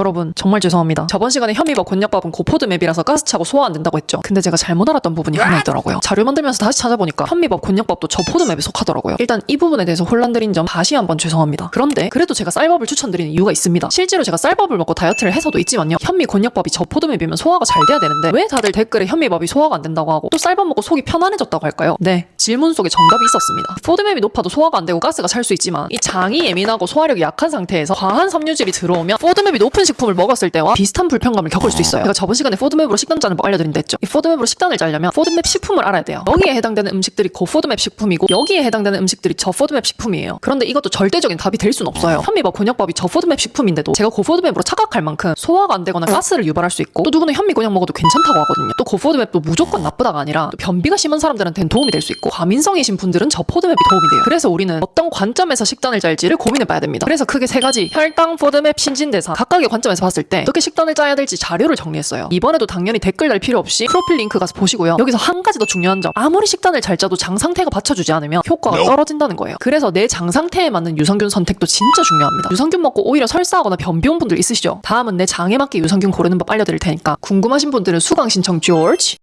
여러분 정말 죄송합니다. 저번 시간에 현미밥 곤약밥은 고포드 맵이라서 가스 차고 소화 안 된다고 했죠. 근데 제가 잘못 알았던 부분이 하나 있더라고요. 자료 만들면서 다시 찾아보니까 현미밥 곤약밥도 저 포드 맵에 속하더라고요. 일단 이 부분에 대해서 혼란드린 점 다시 한번 죄송합니다. 그런데 그래도 제가 쌀밥을 추천드리는 이유가 있습니다. 실제로 제가 쌀밥을 먹고 다이어트를 해서도 있지만요. 현미 곤약밥이 저 포드 맵이면 소화가 잘 돼야 되는데 왜 다들 댓글에 현미밥이 소화가 안 된다고 하고 또 쌀밥 먹고 속이 편안해졌다고 할까요? 네, 질문 속에 정답이 있었습니다. 포드맵이 높아도 소화가 안 되고 가스가 찰 수 있지만 이 장이 예민하고 소화력이 약한 상태에서 과한 섬유질이 들어오면 포드맵이 높은 식품을 먹었을 때와 비슷한 불편감을 겪을 수 있어요. 제가 저번 시간에 포드맵으로 식단 짜는 법 알려드린다 했죠. 이 포드맵으로 식단을 짜려면 포드맵 식품을 알아야 돼요. 여기에 해당되는 음식들이 고 포드맵 식품이고 여기에 해당되는 음식들이 저 포드맵 식품이에요. 그런데 이것도 절대적인 답이 될 수는 없어요. 현미밥, 곤약밥이 저 포드맵 식품인데도 제가 고 포드맵으로 착각할 만큼 소화가 안 되거나 가스를 유발할 수 있고 또 누구는 현미 곤약 먹어도 괜찮다 고 하거든요. 또 고포드맵도 무조건 나쁘다가 아니라 또 변비가 심한 사람들한테는 도움이 될 수 있고 과민성이신 분들은 저 포드맵이 도움이 돼요. 그래서 우리는 어떤 관점에서 식단을 짤지를 고민해 봐야 됩니다. 그래서 크게 세 가지 혈당, 포드맵, 신진대사 각각의 관점에서 봤을 때 어떻게 식단을 짜야 될지 자료를 정리했어요. 이번에도 당연히 댓글 달 필요 없이 프로필 링크 가서 보시고요. 여기서 한 가지 더 중요한 점 아무리 식단을 잘 짜도 장 상태가 받쳐주지 않으면 효과가 떨어진다는 거예요. 그래서 내 장 상태에 맞는 유산균 선택도 진짜 중요합니다. 유산균 먹고 오히려 설사하거나 변비 온 분들 있으시죠? 다음은 내 장에 맞게 유산균 고르는 법 알려드릴 테니까 궁금하신 분들은 수강 신청 조지